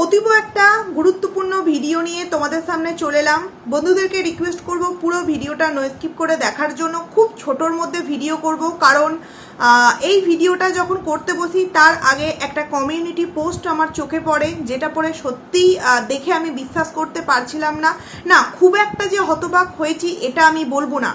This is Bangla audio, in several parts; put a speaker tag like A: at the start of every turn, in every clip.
A: অতীব একটা গুরুত্বপূর্ণ ভিডিও নিয়ে তোমাদের সামনে চলে এলাম। বন্ধুদেরকে রিকোয়েস্ট করব পুরো ভিডিওটা নো স্কিপ করে দেখার জন্য। খুব ছোটোর মধ্যে ভিডিও করব কারণ এই ভিডিওটা যখন করতে বসি, তার আগে একটা কমিউনিটি পোস্ট আমার চোখে পড়ে, যেটা পড়ে সত্যিই দেখে আমি বিশ্বাস করতে পারছিলাম না। না, খুব একটা যে হতবাক হয়েছি, এটা আমি বলব না।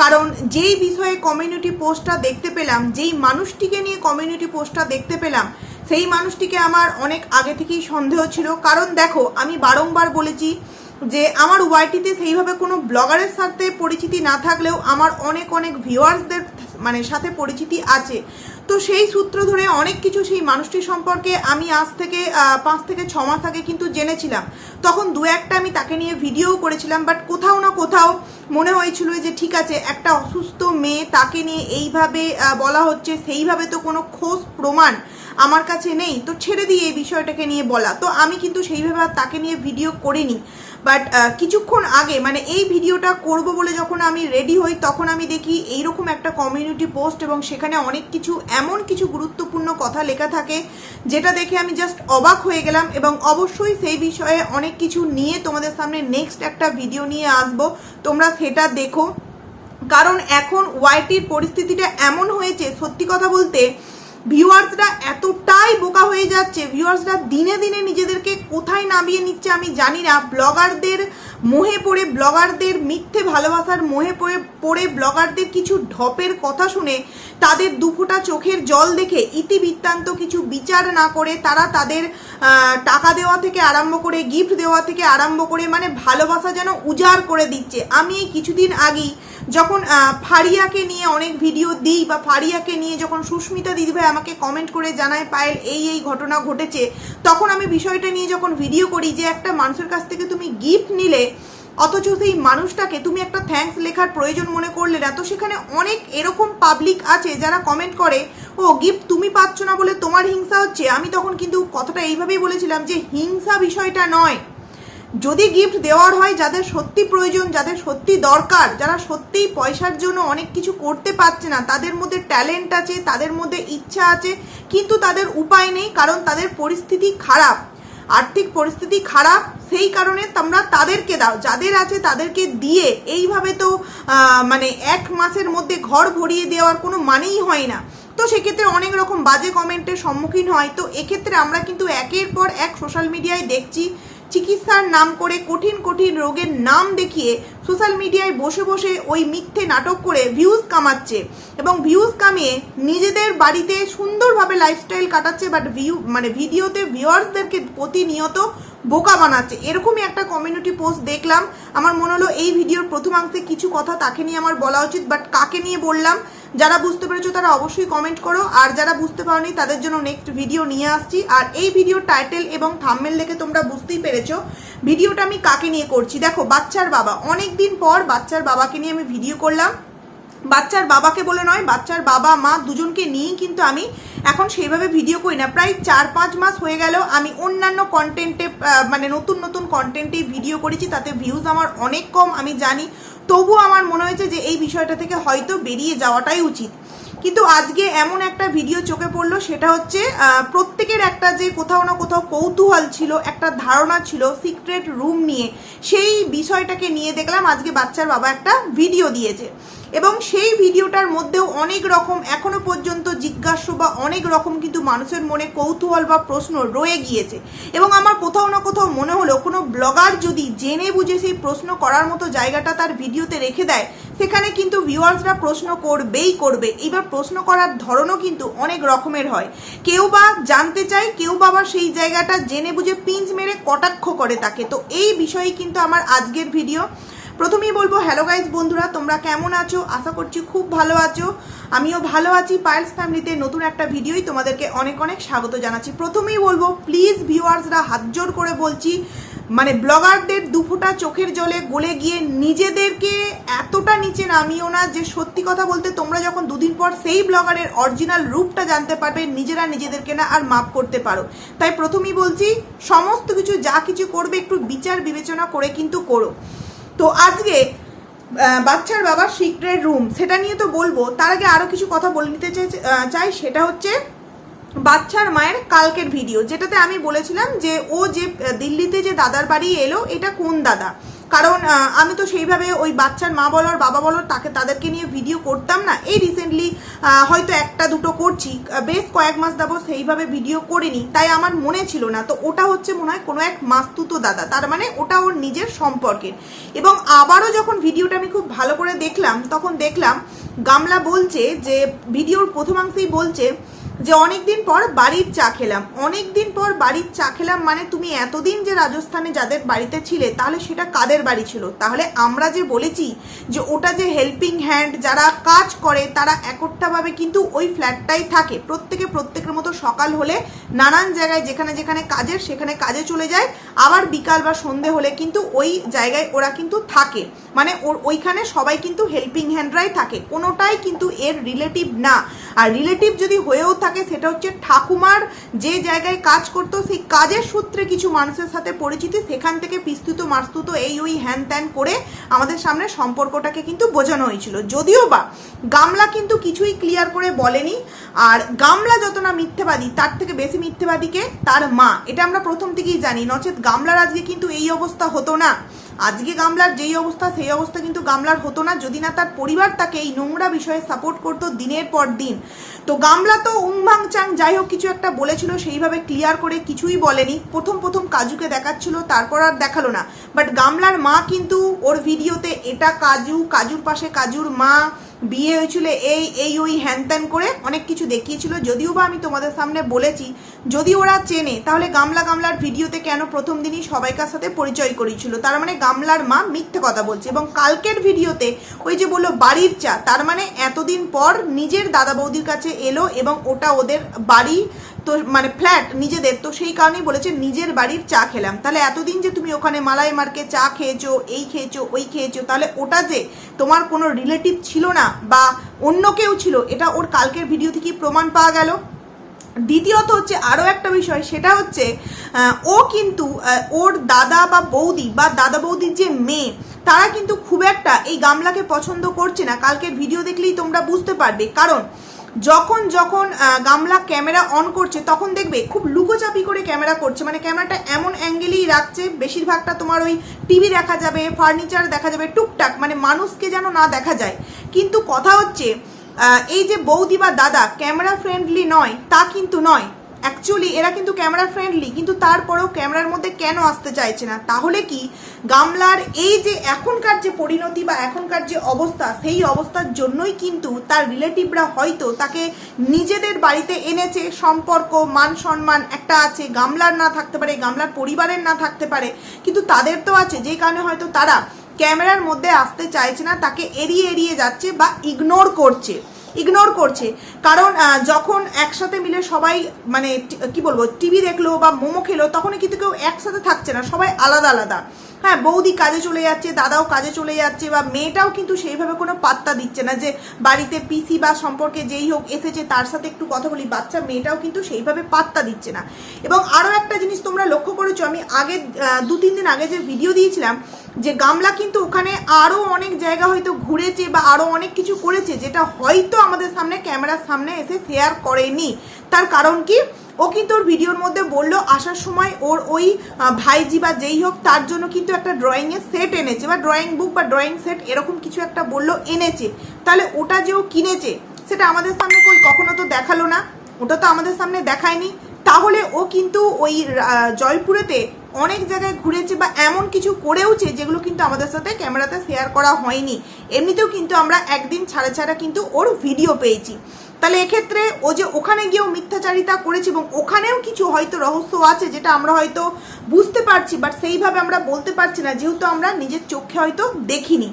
A: কারণ যেই বিষয়ে কমিউনিটি পোস্টটা দেখতে পেলাম, যেই মানুষটিকে নিয়ে কমিউনিটি পোস্টটা দেখতে পেলাম সেই মানুষটিকে আমার অনেক আগে থেকেই সন্দেহ ছিল। কারণ দেখো, আমি বারংবার বলেছি যে আমার ওয়াইটিতে সেইভাবে কোনো ব্লগারের সাথে পরিচিতি না থাকলেও আমার অনেক অনেক ভিউয়ার্সদের মানে সাথে পরিচিতি আছে। তো সেই সূত্র ধরে অনেক কিছু সেই মানুষটি সম্পর্কে আমি আজ থেকে পাঁচ থেকে ছ মাস আগে কিন্তু জেনেছিলাম। তখন দু একটা আমি তাকে নিয়ে ভিডিও করেছিলাম, বাট কোথাও না কোথাও মনে হয়েছিল যে ঠিক আছে, একটা অসুস্থ মেয়ে তাকে নিয়ে এইভাবে বলা হচ্ছে, সেইভাবে তো কোনো খোঁজ, প্রমাণ আমার কাছে নেই, তো ছেড়ে দিয়ে এই বিষয়টাকে নিয়ে বলা। তো আমি কিন্তু সেইভাবে আর তাকে নিয়ে ভিডিও করিনি। বাট কিছুক্ষণ আগে মানে এই ভিডিওটা করব বলে যখন আমি রেডি হই, তখন আমি দেখি এইরকম একটা কমিউনিটি পোস্ট এবং সেখানে অনেক কিছু, এমন কিছু গুরুত্বপূর্ণ কথা লেখা থাকে, যেটা দেখে আমি জাস্ট অবাক হয়ে গেলাম এবং অবশ্যই সেই বিষয়ে অনেক কিছু নিয়ে তোমাদের সামনে নেক্সট একটা ভিডিও নিয়ে আসব। তোমরা সেটা দেখো। কারণ এখন ওয়াইটির পরিস্থিতিটা এমন হয়েছে, সত্যি কথা বলতে ভিউয়ার্সরা এতটাই বোকা হয়ে যাচ্ছে, ভিউয়ার্সরা দিনে দিনে নিজেদেরকে কোথায় নামিয়ে নিচ্ছে আমি জানি না। ব্লগারদের মোহে পড়ে, ব্লগারদের মিথ্যে ভালোবাসার মোহে পড়ে পড়ে ব্লগারদের কিছু ঢপের কথা শুনে তাদের দুফোটা চোখের জল দেখে ইতিবৃত্তান্ত কিছু বিচার না করে তারা তাদের টাকা দেওয়া থেকে আরম্ভ করে গিফট দেওয়া থেকে আরম্ভ করে মানে ভালোবাসা যেন উজাড় করে দিচ্ছে। আমি এই কিছুদিন আগেই যখন ফারিয়াকে নিয়ে অনেক ভিডিও দিই বা ফারিয়াকে নিয়ে যখন সুস্মিতা দিদিভাই আমাকে কমেন্ট করে জানায়, পায়েল, এই এই ঘটনা ঘটেছে। তখন আমি বিষয়টা নিয়ে যখন ভিডিও করি যে একটা মানুষের কাছ থেকে তুমি গিফট নিলে, অথচ সেই মানুষটাকে তুমি একটা থ্যাঙ্কস লেখার প্রয়োজন মনে করলে না, তো সেখানে অনেক এরকম পাবলিক আছে যারা কমেন্ট করে, ও গিফট তুমি পাচ্ছ না বলে তোমার হিংসা হচ্ছে? আমি তখন কিন্তু কথাটা এইভাবেই বলেছিলাম যে হিংসা বিষয়টা নয়। যদি গিফট দেওয়ার হয়, যাদের সত্যি প্রয়োজন, যাদের সত্যি দরকার, যারা সত্যিই পয়সার জন্য অনেক কিছু করতে পারছে না, তাদের মধ্যে ট্যালেন্ট আছে, তাদের মধ্যে ইচ্ছা আছে, কিন্তু তাদের উপায় নেই, কারণ তাদের পরিস্থিতি খারাপ। আর্থিক পরিস্থিতি খারাপ, সেই কারণে তোমরা তাদেরকে দাও, যাদের আছে তাদেরকে দিয়ে। এইভাবে তো মানে এক মাসের মধ্যে ঘর ভরিয়ে দেওয়ার কোনো মানেই হয় না। তো সেক্ষেত্রে অনেক রকম বাজে কমেন্টের সম্মুখীন হয়। তো এক্ষেত্রে আমরা কিন্তু একের পর এক সোশ্যাল মিডিয়ায় দেখছি চিকিৎসার নাম করে কঠিন কঠিন রোগের নাম দেখিয়ে সোশ্যাল মিডিয়ায় বসে বসে ওই মিথ্যে নাটক করে ভিউজ কামাচ্ছে এবং ভিউজ কামিয়ে নিজেদের বাড়িতে সুন্দরভাবে লাইফস্টাইল কাটাচ্ছে বাট ভিউ মানে ভিডিওতে ভিউয়ার্সদেরকে প্রতিনিয়ত বোকা বানাচ্ছে। এরকমই একটা কমিউনিটি পোস্ট দেখলাম। আমার মনে হলো এই ভিডিওর প্রথমাংশে কিছু কথা তাকে নিয়ে আমার বলা উচিত বাট কাকে নিয়ে বললাম? যারা বুঝতে পেরেছ তারা অবশ্যই কমেন্ট করো। আর যারা বুঝতে পারোনি, তাদের জন্য নেক্সট ভিডিও নিয়ে আসছি। আর এই ভিডিও টাইটেল এবং থাম্বনেল দেখে তোমরা বুঝতেই পেরেছ ভিডিওটা আমি কাকে নিয়ে করছি? দেখো, বাচ্চার বাবা। অনেক দিন পর বাচ্চার বাবাকে নিয়ে আমি ভিডিও করলাম। বাচ্চার বাবাকে বলে নয়, বাচ্চার বাবা, মা দুজনকে নিয়েই কিন্তু আমি এখন সেইভাবে ভিডিও করি না। প্রায় চার পাঁচ মাস হয়ে গেল, আমি অন্যান্য কন্টেন্টে মানে নতুন নতুন কন্টেন্টে ভিডিও করেছি, তাতে ভিউজ আমার অনেক কম। আমি জানি তবুও আমার মনে হয়েছে যে এই বিষয়টা থেকে হয়তো বেরিয়ে যাওয়াটাই উচিত। কিন্তু আজকে এমন একটা ভিডিও চোখে পড়ল, সেটা হচ্ছে প্রত্যেকের একটা যে কোথাও না কোথাও কৌতূহল ছিল, একটা ধারণা ছিল সিক্রেট রুম নিয়ে। সেই বিষয়টাকে নিয়ে দেখলাম, আজকে বাচ্চার বাবা একটা ভিডিও দিয়েছে। এবং সেই ভিডিওটার মধ্যেও অনেক রকম এখনও পর্যন্ত জিজ্ঞাস্য বা অনেক রকম কিন্তু মানুষের মনে কৌতূহল বা প্রশ্ন রয়ে গিয়েছে। এবং আমার কোথাও না কোথাও মনে হলো কোনো ব্লগার যদি জেনে বুঝে সেই প্রশ্ন করার মতো জায়গাটা তার ভিডিওতে রেখে দেয়, সেখানে কিন্তু ভিউয়ার্সরা প্রশ্ন করবেই করবে। এবার প্রশ্ন করার ধরনও কিন্তু অনেক রকমের হয়। কেউ বা জানতে চায়, কেউ বা আবার সেই জায়গাটা জেনে বুঝে পিঞ্চ মেরে কটাক্ষ করে তাকে। তো এই বিষয়ে কিন্তু আমার আজকের ভিডিও। প্রথমেই বলব হ্যালো গাইজ বন্ধুরা, তোমরা কেমন আছো? আশা করছি খুব ভালো আছো। আমিও ভালো আছি। পায়েলস ফ্যামিলিতে নতুন একটা ভিডিওই তোমাদেরকে অনেক অনেক স্বাগত জানাচ্ছি। প্রথমেই বলব প্লিজ ভিউয়ার্সরা হাত জোর করে বলছি মানে ব্লগারদের দুফোটা চোখের জলে গলে গিয়ে নিজেদেরকে এতটা নিচে নামিও না যে সত্যি কথা বলতে তোমরা যখন দুদিন পর সেই ব্লগারের অরিজিনাল রূপটা জানতে পারবে, নিজেরা নিজেদেরকে না আর মাপ করতে পারো। তাই প্রথমেই বলছি, সমস্ত কিছু যা কিছু করবে একটু বিচার বিবেচনা করে কিন্তু করো। তো আজকে বাচ্চার বাবার সিক্রেট রুম সেটা নিয়ে তো বলব। তার আগে আরও কিছু কথা বলে নিতে চাই সেটা হচ্ছে বাচ্চার মায়ের কালকের ভিডিও যেটাতে আমি বলেছিলাম যে ও যে দিল্লিতে যে দাদার বাড়ি এলো, এটা কোন দাদা? কারণ আমি তো সেইভাবে ওই বাচ্চার মা বলার, বাবা বলার, তাকে, তাদেরকে নিয়ে ভিডিও করতাম না। এই রিসেন্টলি হয়তো একটা দুটো করছি। বেশ কয়েক মাস যাব সেইভাবে ভিডিও করিনি। তাই আমার মনে ছিল না। তো ওটা হচ্ছে মনে হয় কোনো এক মাস্তুতো দাদা। তার মানে ওটা ওর নিজের সম্পর্কের। এবং আবারও যখন ভিডিওটা আমি খুব ভালো করে দেখলাম, তখন দেখলাম, গামলা বলছে যে ভিডিওর প্রথমাংশেই বলছে যে অনেক দিন পর বাড়ির চা খেলাম। অনেক দিন পর বাড়ির চা খেলাম মানে তুমি এতদিন যে রাজস্থানে যাদের বাড়িতে ছিলে, তাহলে সেটা কাদের বাড়ি ছিল? তাহলে আমরা যে বলেছি যে ওটা যে হেল্পিং হ্যান্ড যারা কাজ করে, তারা একট্টাভাবে কিন্তু ওই ফ্ল্যাটটাই থাকে। প্রত্যেকে প্রত্যেকের মতো সকাল হলে নানান জায়গায় যেখানে যেখানে কাজের, সেখানে কাজে চলে যায়। আবার বিকাল বা সন্ধে হলে কিন্তু ওই জায়গায় ওরা কিন্তু থাকে। মানে ওর ওইখানে সবাই কিন্তু হেল্পিং হ্যান্ডরাই থাকে। কোনোটাই কিন্তু এর রিলেটিভ না। আর রিলেটিভ যদি হয়েও থাকে সেটা হচ্ছে ঠাকুমার যে জায়গায় কাজ করতো, সেই কাজের সূত্রে কিছু মানুষের সাথে পরিচিতি, সেখান থেকে পিস্তুত মাস্তুত এই ওই হ্যান ত্যান করে আমাদের সামনে সম্পর্কটাকে কিন্তু বোঝানো হয়েছিল। যদিও বা গামলা কিন্তু কিছুই ক্লিয়ার করে বলেনি, আর গামলা যত না মিথ্যেবাদী, তার থেকে বেশি মিথ্যেবাদীকে তার মা। এটা আমরা প্রথম থেকেই জানি। নচেত গামলার আজকে কিন্তু এই অবস্থা হতো না। আজকে গামলার যেই অবস্থা, সেই অবস্থা কিন্তু গামলার হতো না। যদি না তার পরিবার তাকে এই নোংরা বিষয়ে সাপোর্ট করতো দিনের পর দিন। তো গামলা তো উংভাং চাং যাই হোক কিছু একটা বলেছিল, সেইভাবে ক্লিয়ার করে কিছুই বলেনি। প্রথম প্রথম কাজুকে দেখাচ্ছিল, তারপর আর দেখাল না। বাট গামলার মা কিন্তু ওর ভিডিওতে এটা কাজু, কাজুর পাশে কাজুর মা বিয়ে হয়েছিল এই এই ওই হ্যান করে অনেক কিছু দেখিয়েছিল। যদিও বা আমি তোমাদের সামনে বলেছি, যদি ওরা চেনে, তাহলে গামলা গামলার ভিডিওতে কেন প্রথম দিনই সবাইকার সাথে পরিচয় করিয়েছিল? তার মানে গামলার মা মিথ্যে কথা বলছে এবং কালকের ভিডিওতে ওই যে বলল বাড়ির চা, তার মানে এতদিন পর নিজের দাদা বৌদির কাছে এলো এবং ওটা ওদের বাড়ি তো মানে ফ্ল্যাট নিজেদের, তো সেই কারণেই বলেছে নিজের বাড়ির চা খেলাম। তাহলে এতদিন যে তুমি ওখানে মালাই মার্কে চা খেয়েছো, এই খেয়েছো, ওই খেয়েছো, তাহলে ওটা যে তোমার কোনো রিলেটিভ ছিল না বা অন্য কেউ ছিল, এটা ওর কালকের ভিডিও থেকেই প্রমাণ পাওয়া গেল। দ্বিতীয়ত হচ্ছে আরও একটা বিষয়, সেটা হচ্ছে ও কিন্তু ওর দাদা বা বৌদি বা দাদা বৌদির যে মেয়ে, তারা কিন্তু খুব একটা এই গামলাকে পছন্দ করছে না। কালকের ভিডিও দেখলেই তোমরা বুঝতে পারবে। কারণ যখন যখন গামলা ক্যামেরা অন করছে, তখন দেখবে খুব লুকোচাপি করে ক্যামেরা করছে। মানে ক্যামেরাটা এমন অ্যাঙ্গেলেই রাখছে, বেশিরভাগটা তোমার ওই টিভি দেখা যাবে ফার্নিচার দেখা যাবে, টুকটাক মানে মানুষকে যেন না দেখা যায়। কিন্তু কথা হচ্ছে এই যে বৌদি বা দাদা, ক্যামেরা ফ্রেন্ডলি নয়, তা কিন্তু নয়। অ্যাকচুয়ালি এরা কিন্তু ক্যামেরা ফ্রেন্ডলি কিন্তু তারপরেও ক্যামেরার মধ্যে কেন আসতে চাইছে না? তাহলে কি? গামলার এই যে এখনকার যে পরিণতি বা এখনকার যে অবস্থা, সেই অবস্থার জন্যই কিন্তু তার রিলেটিভরা হয়তো তাকে নিজেদের বাড়িতে এনেছে, সম্পর্ক, মান সম্মান একটা আছে, গামলার না থাকতে পারে, গামলার পরিবারের না থাকতে পারে, কিন্তু তাদের তো আছে, যে কারণে হয়তো তারা ক্যামেরার মধ্যে আসতে চাইছে না, তাকে এড়িয়ে এড়িয়ে যাচ্ছে বা ইগনোর করছে। ইগনোর করছে। কারণ যখন একসাথে মিলে সবাই মানে কি বলব, টিভি দেখল বা মোমো খেলো, তখনই কিন্তু কেউ একসাথে থাকছে না, সবাই আলাদা আলাদা। হ্যাঁ বৌদি কাজে চলে যাচ্ছে, দাদাও কাজে চলে যাচ্ছে, বা মেয়েটাও কিন্তু সেইভাবে কোনো পাত্তা দিচ্ছে না যে বাড়িতে পিসি বা সম্পর্কে যেই হোক এসেছে তার সাথে একটু কথা বলি, বাচ্চা মেয়েটাও কিন্তু সেইভাবে পাত্তা দিচ্ছে না। এবং আরও একটা জিনিস তোমরা লক্ষ্য করেছ, আমি আগে দু, তিন দিন আগে যে ভিডিও দিয়েছিলাম, যে গামলা কিন্তু ওখানে আরও অনেক জায়গা হয়তো ঘুরেছে বা আরও অনেক কিছু করেছে, যেটা হয়তো আমাদের সামনে, ক্যামেরার সামনে এসে শেয়ার করেনি। তার কারণ কি? ও কিন্তু ওর ভিডিওর মধ্যে বলল, আসার সময় ওর ওই ভাইজি বা যেই হোক, তার জন্য কিন্তু একটা ড্রয়িংয়ের সেট এনেছে, বা ড্রয়িং বুক বা ড্রয়িং সেট এরকম কিছু একটা বলল, এনেছে। তাহলে ওটা যে ও কিনেছে, সেটা আমাদের সামনে কই? কখনো তো দেখাল না। ওটা তো আমাদের সামনে দেখায়নি। তাহলে ও কিন্তু ওই জয়পুরেতে অনেক জায়গায় ঘুরেছে বা এমন কিছু করেওছে, যেগুলো কিন্তু আমাদের সাথে ক্যামেরাতে শেয়ার করা হয়নি। এমনিতেও কিন্তু আমরা একদিন ছাড়া ছাড়া কিন্তু ওর ভিডিও পেয়েছি। তাহলে এক্ষেত্রে ও যে ওখানে গিয়েও মিথ্যাচারিতা করেছে এবং ওখানেও কিছু হয়তো রহস্য আছে যেটা আমরা হয়তো বুঝতে পারছি বাট সেইভাবে আমরা বলতে পারছি না, যেহেতু আমরা নিজের চোখে হয়তো দেখিনি।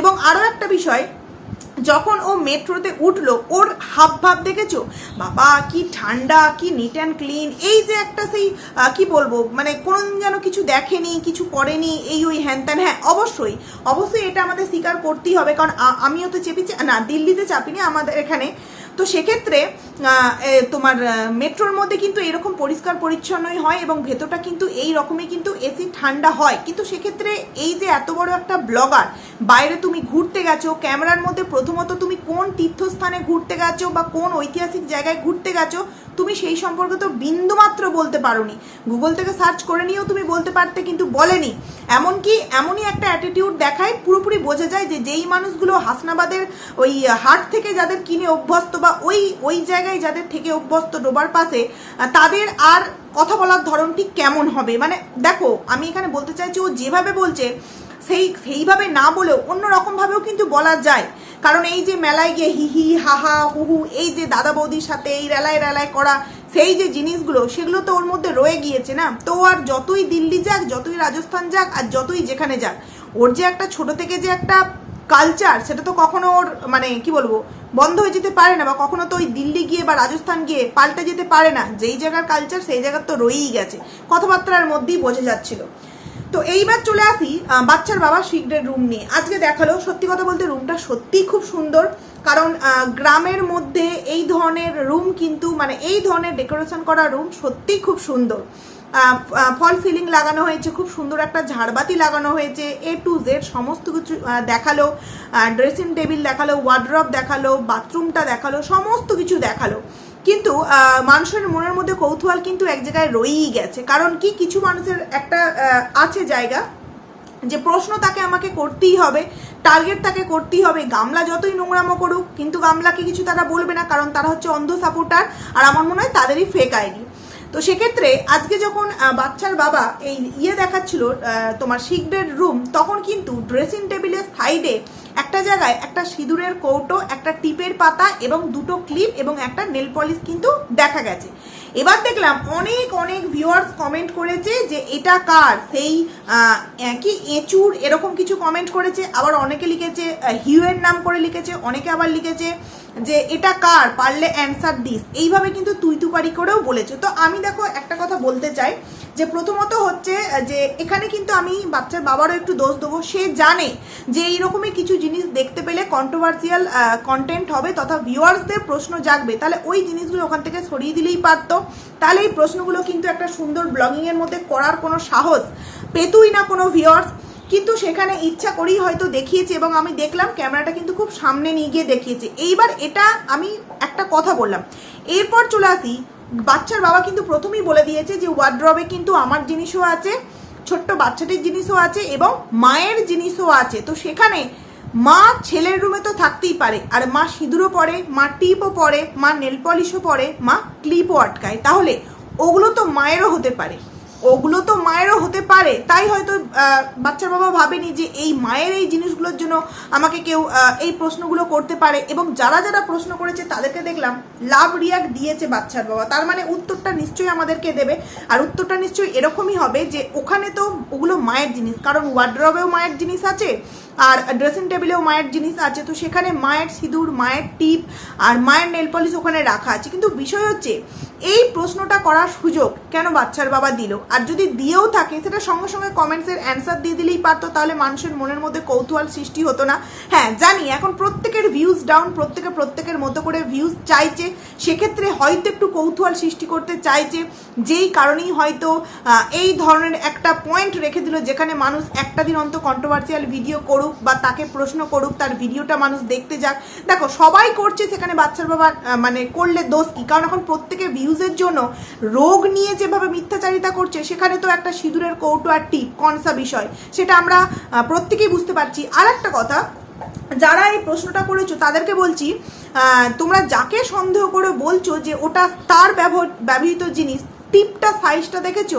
A: এবং আরও একটা বিষয়, যখন ও মেট্রোতে উঠল, ওর হাব ভাব দেখেছ? বাবা, কি ঠান্ডা, কি নিট অ্যান্ড ক্লিন এই যে একটা সেই কি বলব মানে কোনোদিন যেন কিছু দেখেনি, কিছু করেনি, এই ওই হ্যান ত্যান হ্যাঁ অবশ্যই অবশ্যই এটা আমাদের স্বীকার করতেই হবে, কারণ আমিও তো চেপেছি, না, দিল্লিতে চাপিনি, আমাদের এখানে তো সেক্ষেত্রে তোমার মেট্রোর মধ্যে কিন্তু এরকম পরিষ্কার পরিচ্ছন্নই হয় এবং ভেতরটা কিন্তু এই রকমই কিন্তু এসি ঠান্ডা হয়। কিন্তু সেক্ষেত্রে এই যে এত বড় একটা ব্লগার, বাইরে তুমি ঘুরতে গেছো, ক্যামেরার মধ্যে প্রথমত তুমি কোন তীর্থস্থানে ঘুরতে গেছো বা কোন ঐতিহাসিক জায়গায় ঘুরতে গেছো তুমি সেই সম্পর্কে তো বিন্দুমাত্র বলতে পারোনি। গুগল থেকে সার্চ করে নিয়েও তুমি বলতে পারতে কিন্তু বলেনি। এমনকি এমনই একটা অ্যাটিটিউড দেখায়, পুরোপুরি বোঝা যায় যে যেই মানুষগুলো হাসনাবাদের ওই হাট থেকে যাদের কিনে অভ্যস্ত বা ওই ওই জায়গায় যাদের থেকে অভ্যস্ত ডোবার পাশে, তাদের আর কথা বলার ধরনটি কেমন হবে? মানে দেখো, আমি এখানে বলতে চাইছি ও যেভাবে বলছে সেই, সেইভাবে না বলেও অন্য রকমভাবেও কিন্তু বলা যায়। কারণ এই যে মেলায় গিয়ে হি হি, হা হা, হু হু, এই যে দাদা বৌদির সাথে, এই রেলায় রেলায় করা, সেই যে জিনিসগুলো, সেগুলো তো ওর মধ্যে রয়ে গিয়েছে না? তো আর যতই দিল্লি যাক, যতই রাজস্থান যাক, আর যতই যেখানে যাক, ওর যে একটা ছোট থেকে যে একটা কালচার সেটা তো কখনো ওর মানে কি বলব, বন্ধ হয়ে যেতে পারে না, বা কখনো তো ওই দিল্লি গিয়ে বা রাজস্থান গিয়ে পাল্টে যেতে পারে না। যেই জায়গার কালচার সেই জায়গার তো রয়েই গেছে। কথাবার্তার মধ্যেই বোঝা যাচ্ছিল। তো এইবার চলে আসি বাচ্চার বাবা শিগরের রুম নিয়ে। আজকে দেখাল, সত্যি কথা বলতে রুমটা সত্যিই খুব সুন্দর। কারণ গ্রামের মধ্যে এই ধরনের রুম কিন্তু মানে এই ধরনের ডেকোরেশন করা রুম সত্যিই খুব সুন্দর। ফল সিলিং লাগানো হয়েছে, খুব সুন্দর একটা ঝাড়বাতি লাগানো হয়েছে এ টু জেড সমস্ত কিছু দেখাল ড্রেসিং টেবিল দেখাল ওয়ার্ড্রপ দেখাল বাথরুমটা দেখাল, সমস্ত কিছু দেখাল। কিন্তু মানুষের মনের মধ্যে কৌতূহল কিন্তু এক জায়গায় রয়েই গেছে। কারণ কি, কিছু মানুষের একটা আছে জায়গা যে প্রশ্ন তাকে আমাকে করতেই হবে টার্গেট তাকে করতেই হবে, গামলা যতই নোংরামো করুক, কিন্তু গামলাকে কিছু তারা বলবে না, কারণ তারা হচ্ছে অন্ধ সাপোর্টার আর আমার মনে হয় তাদেরই ফেক আইডি তো সেক্ষেত্রে আজকে যখন বাচ্চার বাবা এই ইয়ে দেখাচ্ছিল তোমার সিগরেট রুম তখন কিন্তু ড্রেসিং টেবিলের সাইডে একটা জায়গায় একটা সিঁদুরের কৌটো, একটা টিপের পাতা এবং দুটো ক্লিপ এবং একটা নেল পলিশ কিন্তু দেখা গেছে। এবার দেখলাম অনেক অনেক ভিউয়ার্স কমেন্ট করেছে যে এটা কার? সেই কি এঁচুর এরকম কিছু কমেন্ট করেছে। আবার অনেকে লিখেছে হিউয়ের নাম করে লিখেছে, অনেকে আবার লিখেছে যে এটা কার? পারলে অ্যান্সার দিস। এইভাবে কিন্তু তুই তুপারি করেও বলেছে। তো আমি দেখো একটা কথা বলতে চাই। যে প্রথমত হচ্ছে যে এখানে কিন্তু আমি বাচ্চার বাবারও একটু দোষ দেবো। সে জানে যে এইরকমই কিছু জিনিস দেখতে পেলে কন্ট্রোভার্সিয়াল কন্টেন্ট হবে তথা ভিউয়ার্সদের প্রশ্ন জাগবে। তাহলে ওই জিনিসগুলো ওখান থেকে সরিয়ে দিলেই পারতো। তাহলে এই প্রশ্নগুলো কিন্তু একটা সুন্দর ব্লগিংয়ের মধ্যে করার কোনো সাহস পেতুই না কোনো ভিউয়ার্স কিন্তু সেখানে ইচ্ছা করেই হয়তো দেখিয়েছে এবং আমি দেখলাম ক্যামেরাটা কিন্তু খুব সামনে নিয়ে গিয়ে দেখিয়েছে। এইবার এটা আমি একটা কথা বললাম। এরপর চলে আসি বাচ্চার বাবা কিন্তু প্রথমেই বলে দিয়েছে যে ওয়ার্ড্রবে কিন্তু আমার জিনিসও আছে, ছোট্ট বাচ্চাটির জিনিসও আছে এবং মায়ের জিনিসও আছে। তো সেখানে মা ছেলের রুমে তো থাকতেই পারে। আর মা সিঁদুরও পরে, মা টিপও পরে, মা নেল পলিশও পরে, মা ক্লিপও আটকায়। তাহলে ওগুলো তো মায়েরও হতে পারে। ওগুলো তো মায়েরও হতে পারে। তাই হয়তো বাচ্চার বাবা ভাবেনি যে এই মায়ের এই জিনিসগুলোর জন্য আমাকে কেউ এই প্রশ্নগুলো করতে পারে এবং যারা যারা প্রশ্ন করেছে তাদেরকে দেখলাম, লাভ রিয়াক্ট দিয়েছে বাচ্চার বাবা। তার মানে উত্তরটা নিশ্চয়ই আমাদেরকে দেবে। আর উত্তরটা নিশ্চয়ই এরকমই হবে যে ওখানে তো ওগুলো মায়ের জিনিস, কারণ ওয়ার্ড্রবেও মায়ের জিনিস আছে, আর ড্রেসিং টেবিলেও মায়ের জিনিস আছে। তো সেখানে মায়ের সিঁদুর, মায়ের টিপ, আর মায়ের নেল পলিশ ওখানে রাখা আছে। কিন্তু বিষয় হচ্ছে এই প্রশ্নটা করার সুযোগ কেন বাচ্চার বাবা দিল? আর যদি দিয়েও থাকে, সেটা সঙ্গে সঙ্গে কমেন্টসের অ্যান্সার দিয়ে দিলেই পারতো, তাহলে মানুষের মনের মধ্যে কৌতূহল সৃষ্টি হতো না। হ্যাঁ জানি, এখন প্রত্যেকের ভিউজ ডাউন প্রত্যেকে প্রত্যেকের মতো করে ভিউজ চাইছে। সেক্ষেত্রে হয়তো একটু কৌতূহল সৃষ্টি করতে চাইছে, যেই কারণেই হয়তো এই ধরনের একটা পয়েন্ট রেখে দিল, যেখানে মানুষ একটা দিন অন্ত কন্ট্রোভার্সিয়াল ভিডিও করুক বা তাকে প্রশ্ন করুক, তার ভিডিওটা মানুষ দেখতে যাক। দেখো, সবাই করছে সেখানে বাচ্চার বাবা মানে করলে দোষ কি? কারণ এখন প্রত্যেকে ভিউজের জন্য রোগ নিয়ে যেভাবে মিথ্যাচারিতা করছে, সেখানে তো একটা সিঁদুরের কৌটো আর টিপ, কনসা বিষয়, সেটা আমরা প্রত্যেকেই বুঝতে পারছি। আর একটা কথা, যারা এই প্রশ্নটা করেছ, তাদেরকে বলছি তোমরা যাকে সন্দেহ করে বলছো যে ওটা তার ব্যবহ- ব্যবহৃত জিনিস, টিপটা সাইজটা দেখেছ?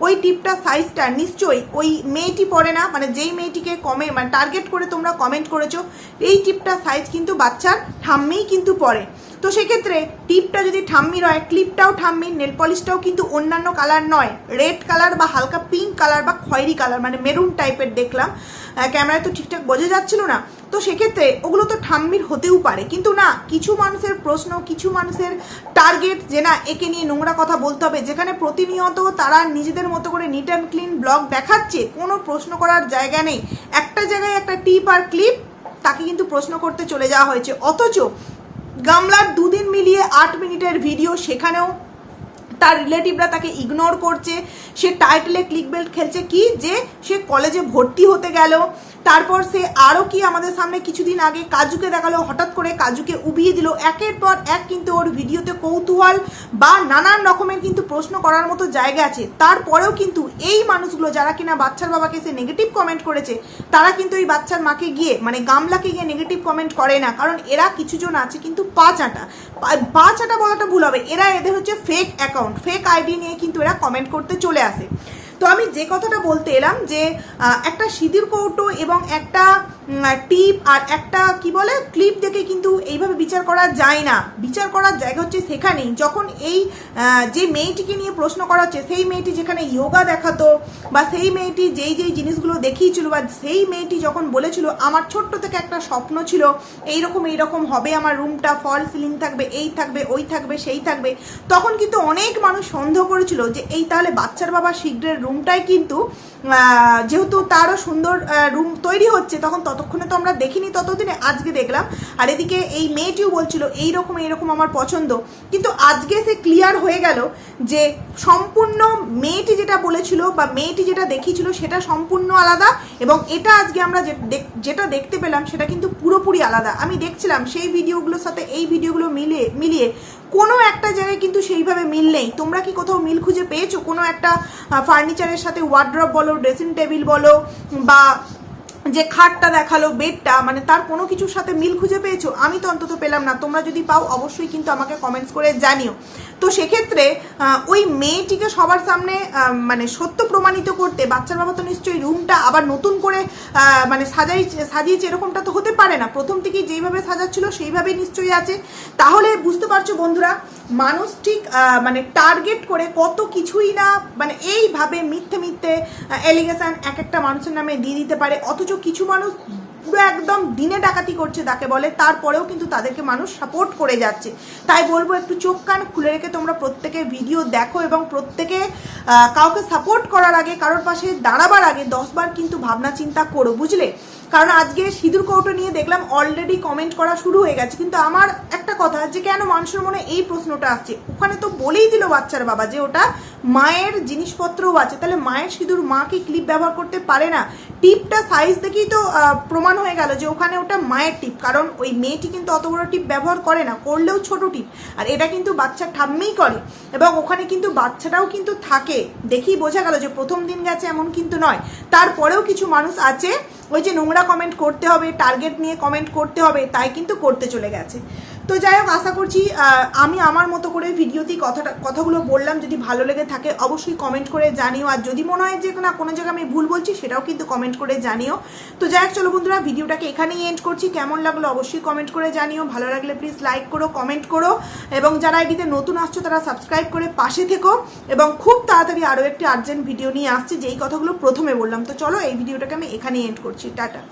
A: ওই টিপটা সাইজটা নিশ্চয়ই ওই মেয়েটি পড়ে না মানে যেই মেয়েটিকে কমে মানে টার্গেট করে তোমরা কমেন্ট করেছ, এই টিপটা সাইজ কিন্তু বাচ্চার ঠাম্মেই কিন্তু পড়ে। তো সেক্ষেত্রে টিপটা যদি ঠাম্মির হয় ক্লিপটাও ঠাম্মির নেল পলিশটাও কিন্তু অন্যান্য কালার নয়। রেড কালার বা হালকা পিঙ্ক কালার বা খয়েরি কালার মানে মেরুন টাইপের দেখলাম। ক্যামেরায় তো ঠিকঠাক বোঝা যাচ্ছিল না। তো সেক্ষেত্রে ওগুলো তো ঠাম্মির হতেও পারে। কিন্তু না, কিছু মানুষের প্রশ্ন, কিছু মানুষের টার্গেট যে না, একে নিয়ে নোংরা কথা বলতে হবে, যেখানে প্রতিনিয়ত তারা নিজেদের মতো করে নিট অ্যান্ড ক্লিন ব্লগ দেখাচ্ছে, কোনো প্রশ্ন করার জায়গা নেই। একটা জায়গায় একটা টিপ আর ক্লিপ, তাকে কিন্তু প্রশ্ন করতে চলে যাওয়া হয়েছে। অথচ গামলার দুদিন মিলিয়ে আট মিনিটের ভিডিও সেখানেও তার রিলেটিভরা তাকে ইগনোর করছে, সে টাইটেলে ক্লিক বেল্ট খেলছে কি? যে সে কলেজে ভর্তি হতে গেল। তারপর সে আরও কি আমাদের সামনে কিছুদিন আগে কাজুকে দেখাল, হঠাৎ করে কাজুকে উবিয়ে দিল। একের পর এক কিন্তু ওর ভিডিওতে কৌতূহল বা নানান রকমের কিন্তু প্রশ্ন করার মতো জায়গা আছে। তারপরেও কিন্তু এই মানুষগুলো যারা কিনা বাচ্চার বাবাকে সে নেগেটিভ কমেন্ট করেছে, তারা কিন্তু এই বাচ্চার মাকে গিয়ে মানে গামলাকে গিয়ে নেগেটিভ কমেন্ট করে না। কারণ এরা কিছুজন আছে কিন্তু পাঁচ আটা। পাঁচ আটা বলাটা ভুল হবে। এরা এদের হচ্ছে ফেক অ্যাকাউন্ট ফেক আইডি নিয়ে কিন্তু এরা কমেন্ট করতে চলে আসে। তো আমি যে কথাটা বলতে এলাম যে একটা সিঁদুর কৌটো এবং একটা টিপ আর একটা, কি বলে, ক্লিপ দেখে কিন্তু এইভাবে বিচার করা যায় না। বিচার করার জায়গা হচ্ছে সেখানেই। যখন এই যে মেয়েটিকে নিয়ে প্রশ্ন করা হচ্ছে, সেই মেয়েটি যেখানে যোগা দেখাতো বা সেই মেয়েটি যেই যেই জিনিসগুলো দেখিয়েছিল বা সেই মেয়েটি যখন বলেছিল, আমার ছোট্ট থেকে একটা স্বপ্ন ছিল, এইরকম এইরকম হবে, আমার রুমটা ফল সিলিং থাকবে, এই থাকবে, ওই থাকবে, সেই থাকবে। তখন কিন্তু অনেক মানুষ সন্দেহ করেছিল যে, এই তাহলে বাচ্চার বাবা শীঘ্রের রুমটাই কিন্তু যেহেতু তারও সুন্দর রুম তৈরি হচ্ছে, তখন ততক্ষণে তো আমরা দেখিনি, ততদিনে আজকে দেখলাম। আর এদিকে এই মেয়েটিও বলছিল, এইরকম এইরকম আমার পছন্দ। কিন্তু আজকে সে ক্লিয়ার হয়ে গেল যে সম্পূর্ণ মেয়েটি যেটা বলেছিল বা মেয়েটি যেটা দেখিয়েছিল, সেটা সম্পূর্ণ আলাদা এবং এটা আজকে আমরা যেটা দেখতে পেলাম, সেটা কিন্তু পুরোপুরি আলাদা। আমি দেখছিলাম সেই ভিডিওগুলোর সাথে এই ভিডিওগুলো মিলিয়ে মিলিয়ে কোনো একটা জায়গায় কিন্তু সেইভাবে মিল নেই। তোমরা কি কোথাও মিল খুঁজে পেয়েছ? কোনো একটা ফার্নিচারের সাথে ওয়ার্ড্রপ বলো ড্রেসিং টেবিল বলো, বা যে খাটটা দেখাল, বেডটা মানে তার কোনো কিছুর সাথে মিল খুঁজে পেয়েছ? আমি তো অন্তত পেলাম না। তোমরা যদি পাও, অবশ্যই কিন্তু আমাকে কমেন্টস করে জানিও। তো সেক্ষেত্রে ওই মেয়েটিকে সবার সামনে মানে সত্য প্রমাণিত করতে বাচ্চার বাবা তো নিশ্চয়ই রুমটা আবার নতুন করে মানে সাজাই, সাজিয়েছে, এরকমটা তো হতে পারে না। প্রথম থেকেই যেইভাবে সাজাচ্ছিল, সেইভাবেই নিশ্চয়ই আছে। তাহলে বুঝতে পারছ বন্ধুরা, মানুষ ঠিক মানে টার্গেট করে কত কিছুই না মানে এইভাবে মিথ্যে মিথ্যে এলিগেশন এক একটা মানুষের নামে দিয়ে দিতে পারে। অথচ কিছু মানুষ পুরো একদম দিনে ডাকাতি করছে তাকে বলে, তারপরেও কিন্তু তাদেরকে মানুষ সাপোর্ট করে যাচ্ছে। তাই বলব একটু চোখ কান খুলে রেখে তোমরা প্রত্যেকে ভিডিও দেখো এবং প্রত্যেকে কাউকে সাপোর্ট করার আগে, কারোর পাশে দাঁড়াবার আগে দশবার কিন্তু ভাবনা চিন্তা করো, বুঝলে? কারণ আজকে সিঁদুর কৌটো নিয়ে দেখলাম অলরেডি কমেন্ট করা শুরু হয়ে গেছে, কিন্তু আমার একটা কথা যে কেন মানুষের মনে এই প্রশ্নটা আসছে? ওখানে তো বলেই দিল বাচ্চার বাবা যে ওটা মায়ের জিনিসপত্রও আছে। তাহলে মায়ের সিঁদুর মা কি ক্লিপ ব্যবহার করতে পারে না? টিপটা সাইজ দেখেই তো প্রমাণ হয়ে গেল যে ওখানে ওটা মায়ের টিপ। কারণ ওই মেয়েটি কিন্তু অত বড় টিপ ব্যবহার করে না, করলেও ছোট টিপ। আর এটা কিন্তু বাচ্চা ঠাম্মেই করে। এবং ওখানে কিন্তু বাচ্চাটাও কিন্তু থাকে। দেখেই বোঝা গেল যে প্রথম দিন গেছে এমন কিন্তু নয়। তারপরেও কিছু মানুষ আছে, ওই যে নোংরা কমেন্ট করতে হবে টার্গেট নিয়ে কমেন্ট করতে হবে, তাই কিন্তু করতে চলে গেছে। তো যাই হোক, আশা করছি আমি আমার মতো করে ভিডিওতেই কথাটা, কথাগুলো বললাম, যদি ভালো লেগে থাকে, অবশ্যই কমেন্ট করে জানিও। আর যদি মনে হয় যে না, কোনো জায়গায় আমি ভুল বলছি, সেটাও কিন্তু কমেন্ট করে জানিও। তো যাই হোক, চলো বন্ধুরা, ভিডিওটাকে এখানেই এন্ড করছি। কেমন লাগল অবশ্যই কমেন্ট করে জানিও। ভালো লাগলে প্লিজ লাইক করো কমেন্ট করো। এবং যারা এটিতে নতুন আসছো, তারা সাবস্ক্রাইব করে পাশে থেকো। এবং খুব তাড়াতাড়ি আরও একটি আর্জেন্ট ভিডিও নিয়ে আসছে, যেই কথাগুলো প্রথমে বললাম। তো চলো, এই ভিডিওটাকে আমি এখানেই এন্ড করছি। টাটা।